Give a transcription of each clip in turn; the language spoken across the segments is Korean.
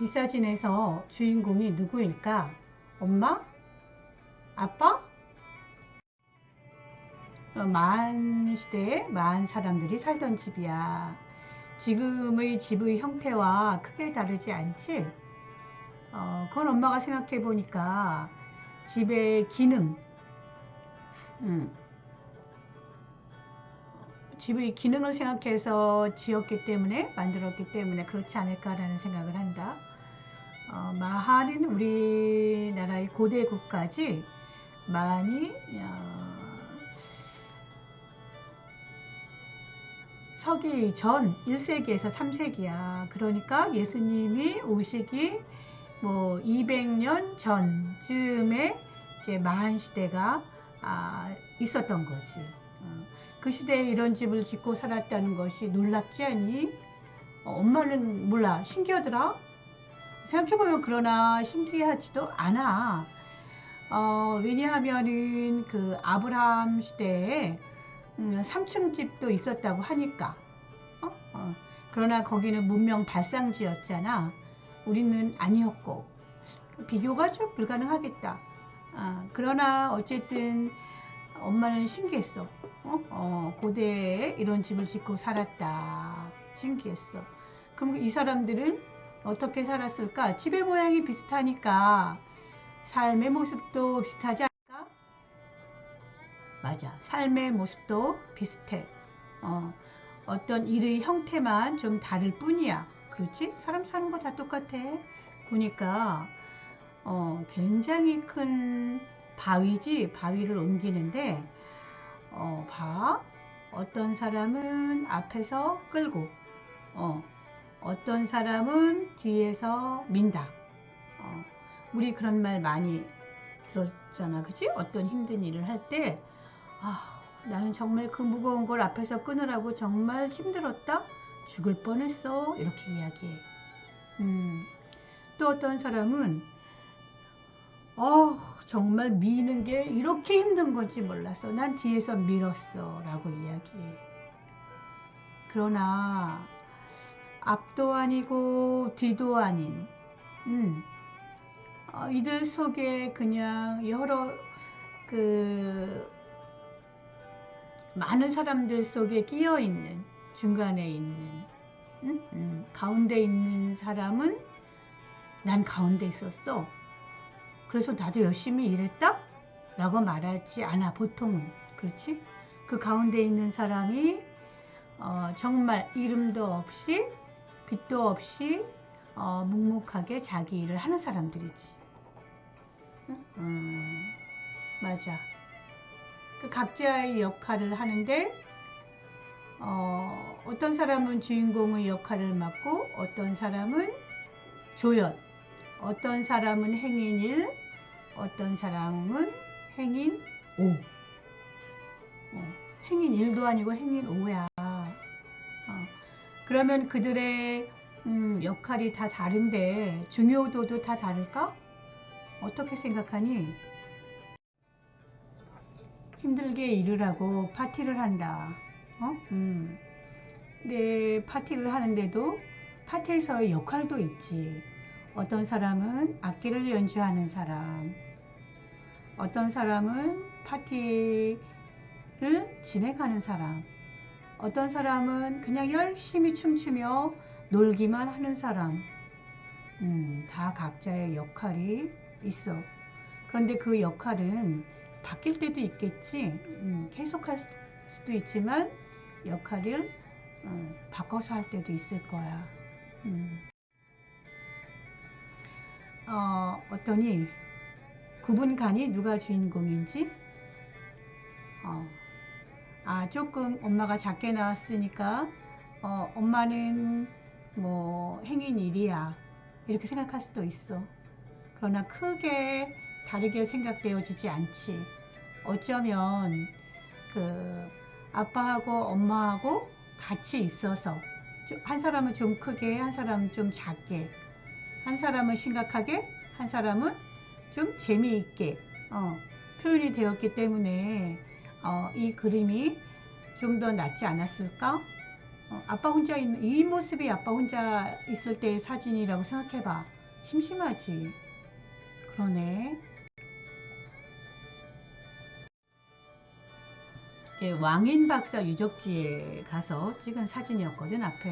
이 사진에서 주인공이 누구일까? 엄마? 아빠? 어, 만 시대에 만 사람들이 살던 집이야. 지금의 집의 형태와 크게 다르지 않지? 어, 그건 엄마가 생각해 보니까 집의 기능, 음, 집의 기능을 생각해서 지었기 때문에 만들었기 때문에 그렇지 않을까라는 생각을 한다. 어, 마할은 우리나라의 고대 국가지 많이 어, 서기 전 1세기에서 3세기야. 그러니까 예수님이 오시기 뭐 200년 전쯤에 이제 마한 시대가 아, 있었던 거지. 어, 그 시대에 이런 집을 짓고 살았다는 것이 놀랍지 않니? 어, 엄마는 몰라 신기하더라. 생각해보면 그러나 신기하지도 않아. 어, 왜냐하면은 그 아브라함 시대에 음, 3층 집도 있었다고 하니까. 어? 어. 그러나 거기는 문명 발상지였잖아. 우리는 아니었고. 비교가 좀 불가능하겠다. 아, 그러나 어쨌든 엄마는 신기했어. 어? 어, 고대에 이런 집을 짓고 살았다. 신기했어. 그럼 이 사람들은 어떻게 살았을까? 집의 모양이 비슷하니까 삶의 모습도 비슷하지 않을까? 맞아. 삶의 모습도 비슷해. 어, 어떤 일의 형태만 좀 다를 뿐이야. 그렇지? 사람 사는 거 다 똑같아. 보니까 어, 굉장히 큰 바위지 바위를 옮기는데 어, 봐. 어떤 사람은 앞에서 끌고 어, 어떤 사람은 뒤에서 민다. 어, 우리 그런 말 많이 들었잖아. 그치? 어떤 힘든 일을 할 때, 아, 나는 정말 그 무거운 걸 앞에서 끊으라고 정말 힘들었다? 죽을 뻔했어. 이렇게 이야기해. 음, 또 어떤 사람은, 어, 정말 미는 게 이렇게 힘든 건지 몰랐어. 난 뒤에서 밀었어. 라고 이야기해. 그러나, 앞도 아니고 뒤도 아닌, 음, 어, 이들 속에 그냥 여러 그 많은 사람들 속에 끼어 있는 중간에 있는 음? 음, 가운데 있는 사람은 난 가운데 있었어. 그래서 나도 열심히 일했다? 라고 말하지 않아 보통은 그렇지? 그 가운데 있는 사람이 어, 정말 이름도 없이 빛도 없이 어, 묵묵하게 자기 일을 하는 사람들이지. 음, 맞아. 그 각자의 역할을 하는데 어, 어떤 사람은 주인공의 역할을 맡고 어떤 사람은 조연, 어떤 사람은 행인 1, 어떤 사람은 행인 5. 어, 행인 1도 아니고 행인 5야. 어, 그러면 그들의 음, 역할이 다 다른데 중요도도 다 다를까? 어떻게 생각하니? 힘들게 일을 하고 파티를 한다. 어? 음. 근데 파티를 하는데도 파티에서의 역할도 있지. 어떤 사람은 악기를 연주하는 사람, 어떤 사람은 파티를 진행하는 사람, 어떤 사람은 그냥 열심히 춤추며 놀기만 하는 사람, 음, 다 각자의 역할이 있어. 그런데 그 역할은 바뀔 때도 있겠지. 음, 계속할 수도 있지만 역할을 어, 바꿔서 할 때도 있을 거야. 음. 어, 어떠니 구분가니 누가 주인공인지? 어, 아 조금 엄마가 작게 나왔으니까 어, 엄마는 뭐 행인 일이야 이렇게 생각할 수도 있어. 그러나 크게 다르게 생각되어지지 않지. 어쩌면 그 아빠하고 엄마하고 같이 있어서 한 사람은 좀 크게, 한 사람은 좀 작게, 한 사람은 심각하게, 한 사람은 좀 재미있게 어, 표현이 되었기 때문에 어, 이 그림이 좀 더 낫지 않았을까? 어, 아빠 혼자 있는 이 모습이 아빠 혼자 있을 때의 사진이라고 생각해봐. 심심하지. 그러네. 이게 왕인 박사 유적지에 가서 찍은 사진이었거든 앞에.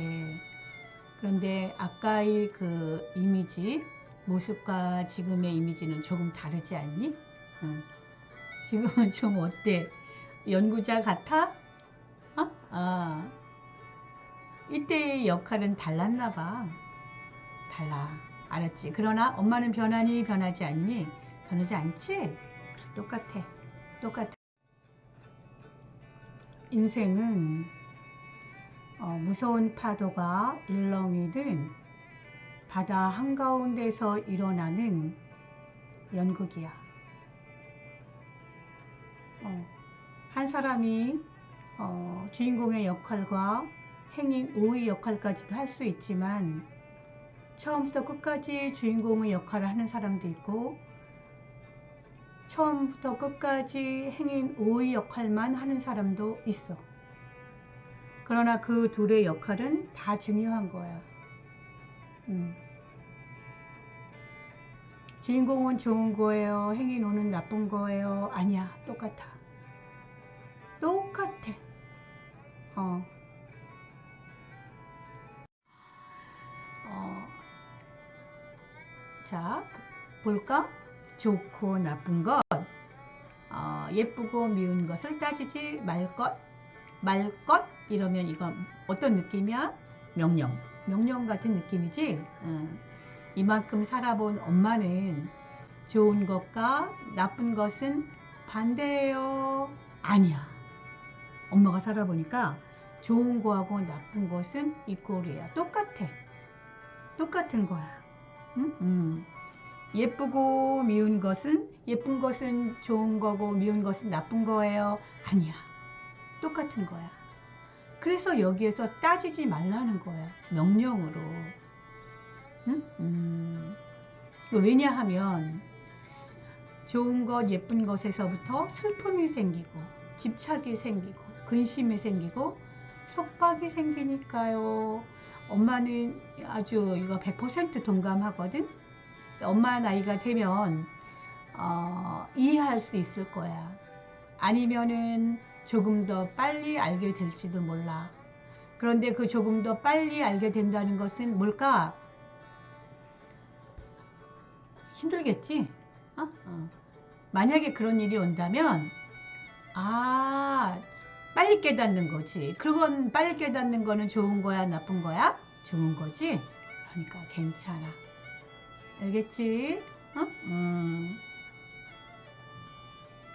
그런데 아까의 그 이미지 모습과 지금의 이미지는 조금 다르지 않니? 응. 지금은 좀 어때? 연구자 같아? 어? 아. 이때의 역할은 달랐나 봐. 달라. 알았지? 그러나 엄마는 변하니 변하지 않니? 변하지 않지? 똑같아. 똑같아. 인생은 어, 무서운 파도가 일렁이는 바다 한가운데서 일어나는 연극이야. 어, 한 사람이 어, 주인공의 역할과 행인 5의 역할까지도 할 수 있지만 처음부터 끝까지 주인공의 역할을 하는 사람도 있고 처음부터 끝까지 행인 5의 역할만 하는 사람도 있어. 그러나 그 둘의 역할은 다 중요한 거야. 음. 주인공은 좋은 거예요. 행인 5는 나쁜 거예요. 아니야. 똑같아. 똑같아. 어. 어. 자, 볼까? 좋고 나쁜 것, 어, 예쁘고 미운 것을 따지지 말 것, 말 것 이러면 이거 어떤 느낌이야? 명령, 명령 같은 느낌이지. 응. 이만큼 살아본 엄마는 좋은 것과 나쁜 것은 반대예요. 아니야. 엄마가 살아보니까 좋은 거하고 나쁜 것은 이꼴이야. 똑같아. 똑같은 거야. 응? 응. 예쁘고 미운 것은 예쁜 것은 좋은 거고 미운 것은 나쁜 거예요. 아니야. 똑같은 거야. 그래서 여기에서 따지지 말라는 거야. 명령으로. 응? 음. 왜냐하면 좋은 것, 예쁜 것에서부터 슬픔이 생기고 집착이 생기고 근심이 생기고 속박이 생기니까요. 엄마는 아주 이거 100% 동감하거든. 엄마 나이가 되면 어, 이해할 수 있을 거야. 아니면은 조금 더 빨리 알게 될지도 몰라. 그런데 그 조금 더 빨리 알게 된다는 것은 뭘까? 힘들겠지? 어? 어. 만약에 그런 일이 온다면, 아, 빨리 깨닫는 거지. 그건 빨리 깨닫는 거는 좋은 거야, 나쁜 거야? 좋은 거지? 그러니까 괜찮아. 알겠지? 어? 음.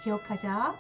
기억하자.